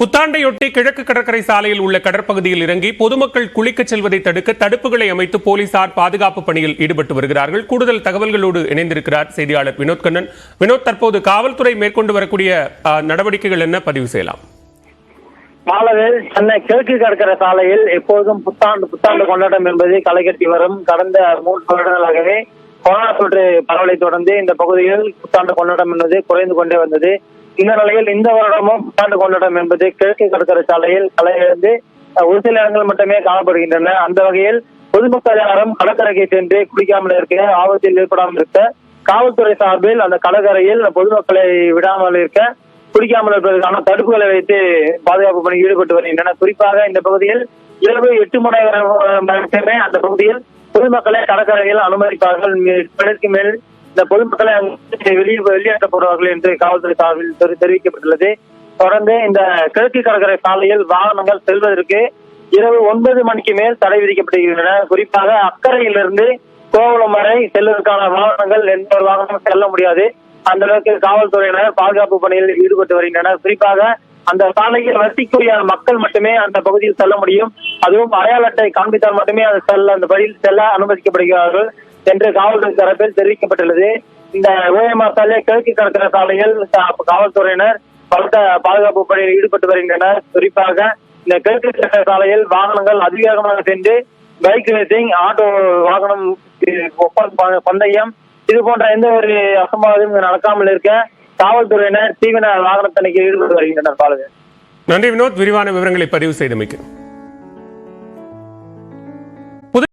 புத்தாண்டையொட்டி கிழக்கு கடற்கரை சாலையில் உள்ள கடற்பகுதியில் இறங்கி பொதுமக்கள் குளிக்கச் செல்வதை தடுக்க தடுப்புகளை அமைத்து போலீசார் பாதுகாப்பு பணியில் ஈடுபட்டு வருகிறார்கள். கூடுதல் தகவல்களோடு இணைந்திருக்கிறார் செய்தியாளர் வினோத் கண்ணன். வினோத் தற்போது காவல்துறை மேற்கொண்டு வரக்கூடிய நடவடிக்கைகள் என்ன? பதிவு செய்யலாம். மாலவில் சென்னை கிழக்கு கடற்கரை சாலையில் எப்போதும் புத்தாண்டு புத்தாண்டு கொண்டாட்டம் என்பது களைகட்டி வரும். கடந்த மூன்று வருடங்களாகவே கொரோனா தொற்று பரவலை தொடர்ந்து இந்த பகுதியில் புத்தாண்டு கொண்டாட்டம் என்பது குறைந்து கொண்டே வந்தது. இந்த நிலையில் இந்த வருடமும் புத்தாண்டு கொண்டாட்டம் என்பது கிழக்கு கடற்கரை சாலையில் கலையிலிருந்து ஒரு சில இடங்கள் மட்டுமே காணப்படுகின்றன. அந்த வகையில் பொதுமக்கள் யாரும் கடற்கரைக்கு சென்று குளிக்காமல் இருக்க ஆபத்தில் ஏற்படாமல் இருக்க காவல்துறை சார்பில் அந்த கடற்கரையில் பொதுமக்களை விடாமல் இருக்க குடிக்காமல் இருப்பதற்கான தடுப்புகளை வைத்து பாதுகாப்பு பணியில் ஈடுபட்டு வருகின்றன குறிப்பாக இந்த பகுதியில் இரவு எட்டு மணி வரை மட்டுமே அந்த பகுதியில் பொதுமக்களை கடற்கரையில் அனுமதிப்பார்கள். மேற்கு மேல் இந்த பொதுமக்களை வெளியே வெளியேற்றப்படுவார்கள் என்று காவல்துறை சார்பில் தெரிவிக்கப்பட்டுள்ளது. தொடர்ந்து இந்த கிழக்கு கடற்கரை சாலையில் வாகனங்கள் செல்வதற்கு இரவு ஒன்பது மணிக்கு மேல் தடை விதிக்கப்படுகின்றன. குறிப்பாக அக்கறையிலிருந்து கோவளம் வரை செல்வதற்கான வாகனங்கள் எந்த ஒரு வாகனமும் செல்ல முடியாது. அந்த அளவுக்கு காவல்துறையினர் பாதுகாப்பு பணியில் ஈடுபட்டு வருகின்றனர். குறிப்பாக அந்த சாலையில் வசிக்கூடிய மக்கள் மட்டுமே அந்த பகுதியில் செல்ல முடியும். அதுவும் அடையாள அட்டை காண்பித்தால் மட்டுமே அது செல்ல அந்த வழியில் செல்ல அனுமதிக்கப்படுகிறார்கள். என்று காவல்துறை தரப்பில் தெரிவிக்கப்பட்டுள்ளது. இந்த ஓஎம்ஆர் சாலை கிழக்கு கடற்கரை சாலையில் காவல்துறையினர் பலத்த பாதுகாப்பு பணியில் ஈடுபட்டு வருகின்றனர். குறிப்பாக இந்த கிழக்கு கடற்கரை சாலையில் வாகனங்கள் அதிவேகமாக சென்று பைக் ரேசிங் ஆட்டோ வாகனம் பந்தயம் இது போன்ற எந்த ஒரு அசம்பாவிதமும் நடக்காமல் இருக்க காவல்துறையினர் தீவிர வாகன தணிக்கையில் ஈடுபட்டு வருகின்றனர். பாலகன் நன்றி வினோத். விரிவான விவரங்களை பதிவு செய்தமைக்கு.